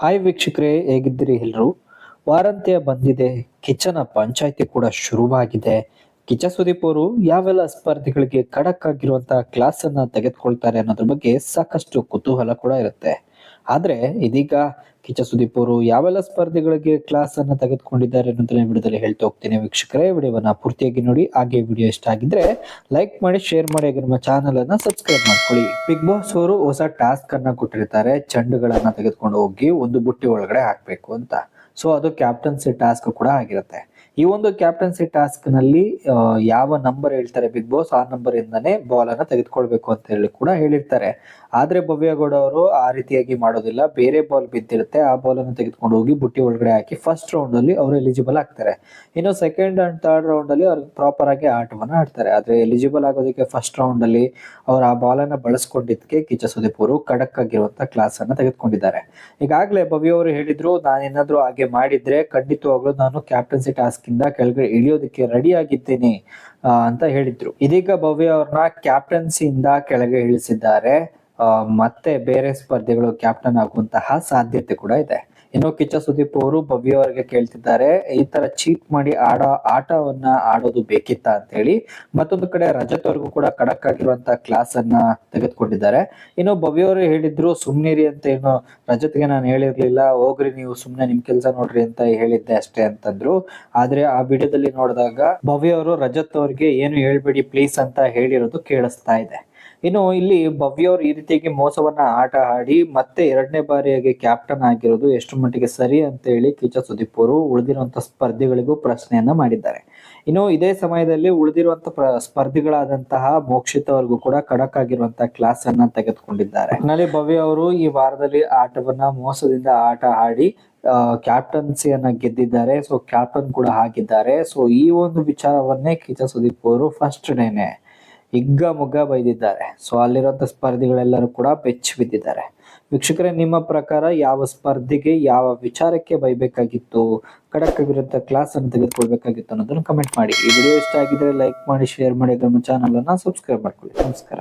Hi ವೀಕ್ಷಕರೇ, ಹೇಗಿದ್ದೀರಿ ಎಲ್ಲರೂ ವಾರಾಂತ್ಯ ಬಂದಿದೆ. ಕಿಚನ ಪಂಚಾಯಿತಿ ಕೂಡ ಶುರುವಾಗಿದೆ. ಕಿಚ ಸುದೀಪ್ ಅವರು, ಯಾವೆಲ್ಲ ಸ್ಪರ್ಧೆಗಳಿಗೆ ಖಡಕ್ ಆಗಿರುವಂತಹ ಕ್ಲಾಸ್ ಅನ್ನ ತೆಗೆದುಕೊಳ್ತಾರೆ ಅನ್ನೋದ್ರ ಬಗ್ಗೆ ಸಾಕಷ್ಟು ಕುತೂಹಲ ಕೂಡ ಇರುತ್ತೆ. ಆದ್ರೆ ಇದೀಗ ಕಿಚ್ಚ ಸುದೀಪ್ ಅವರು ಯಾವೆಲ್ಲ ಸ್ಪರ್ಧೆಗಳಿಗೆ ಕ್ಲಾಸ್ ಅನ್ನ ತೆಗೆದುಕೊಂಡಿದ್ದಾರೆ ಅನ್ನೋದನ್ನ ವಿಡಿಯೋದಲ್ಲಿ ಹೇಳ್ತಾ ಹೋಗ್ತೀನಿ. ವೀಕ್ಷಕರೇ, ವಿಡಿಯೋವನ್ನ ಪೂರ್ತಿಯಾಗಿ ನೋಡಿ. ಹಾಗೆ ವಿಡಿಯೋ ಇಷ್ಟ ಆಗಿದ್ರೆ ಲೈಕ್ ಮಾಡಿ ಶೇರ್ ಮಾಡಿ, ಹಾಗೆ ನಮ್ಮ ಚಾನಲ್ ಅನ್ನ ಸಬ್ಸ್ಕ್ರೈಬ್ ಮಾಡ್ಕೊಳ್ಳಿ. ಬಿಗ್ ಬಾಸ್ ಅವರು ಹೊಸ ಟಾಸ್ಕ್ ಅನ್ನ ಕೊಟ್ಟಿರ್ತಾರೆ. ಚೆಂಡುಗಳನ್ನ ತೆಗೆದುಕೊಂಡು ಹೋಗಿ ಒಂದು ಬುಟ್ಟಿ ಒಳಗಡೆ ಹಾಕ್ಬೇಕು ಅಂತ. ಸೊ ಅದು ಕ್ಯಾಪ್ಟನ್ಸಿ ಟಾಸ್ಕ್ ಕೂಡ ಆಗಿರುತ್ತೆ. ಈ ಒಂದು ಕ್ಯಾಪ್ಟನ್ಸಿ ಟಾಸ್ಕ್ನಲ್ಲಿ ಯಾವ ನಂಬರ್ ಹೇಳ್ತಾರೆ ಬಿಗ್ ಬಾಸ್ ಆ ನಂಬರ್ ಇಂದಾನೆ ಬಾಲ್ ಅನ್ನ ತೆಗೆದುಕೊಳ್ಬೇಕು ಅಂತ ಹೇಳಿ ಕೂಡ ಹೇಳಿರ್ತಾರೆ. ಆದ್ರೆ ಭವ್ಯಗೌಡ ಅವರು ಆ ರೀತಿಯಾಗಿ ಮಾಡೋದಿಲ್ಲ. ಬೇರೆ ಬಾಲ್ ಬಿದ್ದಿರುತ್ತೆ, ಆ ಬಾಲ್ ಅನ್ನು ತೆಗೆದುಕೊಂಡು ಹೋಗಿ ಬುಟ್ಟಿ ಒಳಗಡೆ ಹಾಕಿ ಫಸ್ಟ್ ರೌಂಡ್ ಅಲ್ಲಿ ಅವರು ಎಲಿಜಿಬಲ್ ಆಗ್ತಾರೆ. ಇನ್ನು ಸೆಕೆಂಡ್ ಅಂಡ್ ಥರ್ಡ್ ರೌಂಡ್ ಅಲ್ಲಿ ಅವ್ರಿಗೆ ಪ್ರಾಪರ್ ಆಗಿ ಆಟವನ್ನು ಆಡ್ತಾರೆ. ಆದ್ರೆ ಎಲಿಜಿಬಲ್ ಆಗೋದಕ್ಕೆ ಫಸ್ಟ್ ರೌಂಡ್ ಅಲ್ಲಿ ಅವ್ರು ಆ ಬಾಲ್ ಅನ್ನ ಬಳಸ್ಕೊಂಡಿದ್ದಕ್ಕೆ ಕಿಚ್ಚ ಸುದೀಪ್ ಅವರು ಖಡಕ್ ಆಗಿರುವಂತ ಕ್ಲಾಸ್ ಅನ್ನ ತೆಗೆದುಕೊಂಡಿದ್ದಾರೆ. ಈಗಾಗಲೇ ಭವ್ಯ ಅವರು ಹೇಳಿದ್ರು ನಾನೇನಾದ್ರೂ ಹಾಗೆ ಮಾಡಿದ್ರೆ ಖಂಡಿತವಾಗ್ಲೂ ನಾನು ಕ್ಯಾಪ್ಟನ್ಸಿ ಟಾಸ್ಕ್ ಇಂದ ಕೆಳಗಡೆ ಇಳಿಯೋದಕ್ಕೆ ರೆಡಿ ಆಗಿದ್ದೇನೆ ಅಂತ ಹೇಳಿದ್ರು. ಇದೀಗ ಭವ್ಯ ಅವ್ರನ್ನ ಕ್ಯಾಪ್ಟನ್ಸಿಯಿಂದ ಕೆಳಗೆ ಇಳಿಸಿದ್ದಾರೆ. ಮತ್ತೆ ಬೇರೆ ಸ್ಪರ್ಧೆಗಳು ಕ್ಯಾಪ್ಟನ್ ಆಗುವಂತಹ ಸಾಧ್ಯತೆ ಕೂಡ ಇದೆ. ಇನ್ನು ಕಿಚ್ಚ ಸುದೀಪ್ ಅವರು ಭವ್ಯ ಅವರಿಗೆ ಕೇಳ್ತಿದ್ದಾರೆ, ಈ ತರ ಚೀಟ್ ಮಾಡಿ ಆಡೋ ಆಟವನ್ನ ಆಡೋದು ಬೇಕಿತ್ತ ಅಂತ ಹೇಳಿ ಮತ್ತೊಂದು ಕಡೆ ರಜತ್ ಅವ್ರಿಗೂ ಕೂಡ ಖಡಕ್ ಆಗಿರುವಂತಹ ಕ್ಲಾಸ್ ಅನ್ನ ತೆಗೆದುಕೊಂಡಿದ್ದಾರೆ. ಇನ್ನು ಭವ್ಯ ಅವರು ಹೇಳಿದ್ರು, ಸುಮ್ನಿರಿ ಅಂತ ಏನು ರಜತ್ಗೆ ನಾನು ಹೇಳಿರ್ಲಿಲ್ಲ, ಹೋಗ್ರಿ ನೀವು ಸುಮ್ನೆ ನಿಮ್ ಕೆಲಸ ನೋಡ್ರಿ ಅಂತ ಹೇಳಿದ್ದೆ ಅಷ್ಟೇ ಅಂತಂದ್ರು. ಆದ್ರೆ ಆ ವಿಡಿಯೋದಲ್ಲಿ ನೋಡಿದಾಗ ಭವ್ಯ ಅವರು ರಜತ್ ಅವ್ರಿಗೆ ಏನು ಹೇಳ್ಬೇಡಿ ಪ್ಲೀಸ್ ಅಂತ ಹೇಳಿರೋದು ಕೇಳಿಸ್ತಾ ಇದೆ. ಇನ್ನು ಇಲ್ಲಿ ಭವ್ಯ ಅವರು ಈ ರೀತಿಯಾಗಿ ಮೋಸವನ್ನ ಆಟ ಆಡಿ ಮತ್ತೆ ಎರಡನೇ ಬಾರಿಯಾಗಿ ಕ್ಯಾಪ್ಟನ್ ಆಗಿರೋದು ಎಷ್ಟು ಮಟ್ಟಿಗೆ ಸರಿ ಅಂತ ಹೇಳಿ ಕಿಚ ಸುದೀಪ್ ಅವರು ಉಳಿದಿರುವಂತ ಸ್ಪರ್ಧಿಗಳಿಗೂ ಪ್ರಶ್ನೆಯನ್ನ ಮಾಡಿದ್ದಾರೆ. ಇನ್ನು ಇದೇ ಸಮಯದಲ್ಲಿ ಉಳಿದಿರುವಂತ ಪ್ರ ಸ್ಪರ್ಧಿಗಳಾದಂತಹ ಮೋಕ್ಷಿತ ಅವ್ರಿಗೂ ಕೂಡ ಖಡಕ್ ಆಗಿರುವಂತಹ ಕ್ಲಾಸ್ ಅನ್ನ ತೆಗೆದುಕೊಂಡಿದ್ದಾರೆ. ಒಟ್ನಲ್ಲಿ ಭವ್ಯ ಅವರು ಈ ವಾರದಲ್ಲಿ ಆಟವನ್ನ ಮೋಸದಿಂದ ಆಟ ಆಡಿ ಕ್ಯಾಪ್ಟನ್ಸಿಯನ್ನ ಗೆದ್ದಿದ್ದಾರೆ. ಸೊ ಕ್ಯಾಪ್ಟನ್ ಕೂಡ ಆಗಿದ್ದಾರೆ. ಸೊ ಈ ಒಂದು ವಿಚಾರವನ್ನೇ ಕಿಚ ಸುದೀಪ್ ಅವರು ಫಸ್ಟ್ ಡೇನೆ ಹಿಗ್ಗ ಮುಗ್ಗ ಬೈದಿದ್ದಾರೆ. ಸೊ ಅಲ್ಲಿರುವಂಥ ಸ್ಪರ್ಧಿಗಳೆಲ್ಲರೂ ಕೂಡ ಬೆಚ್ಚಿ ಬಿದ್ದಿದ್ದಾರೆ. ವೀಕ್ಷಕರೇ, ನಿಮ್ಮ ಪ್ರಕಾರ ಯಾವ ಸ್ಪರ್ಧೆಗೆ ಯಾವ ವಿಚಾರಕ್ಕೆ ಬೈಬೇಕಾಗಿತ್ತು? ಖಡಕ್ ವಿರುದ್ಧ ಕ್ಲಾಸ್ ಅನ್ನು ತೆಗೆದುಕೊಳ್ಬೇಕಾಗಿತ್ತು ಅನ್ನೋದನ್ನು ಕಮೆಂಟ್ ಮಾಡಿ. ಈ ವಿಡಿಯೋ ಇಷ್ಟ ಆಗಿದ್ರೆ ಲೈಕ್ ಮಾಡಿ ಶೇರ್ ಮಾಡಿ ನಮ್ಮ ಚಾನಲ್ ಅನ್ನ ಸಬ್ಸ್ಕ್ರೈಬ್ ಮಾಡ್ಕೊಳ್ಳಿ. ನಮಸ್ಕಾರ.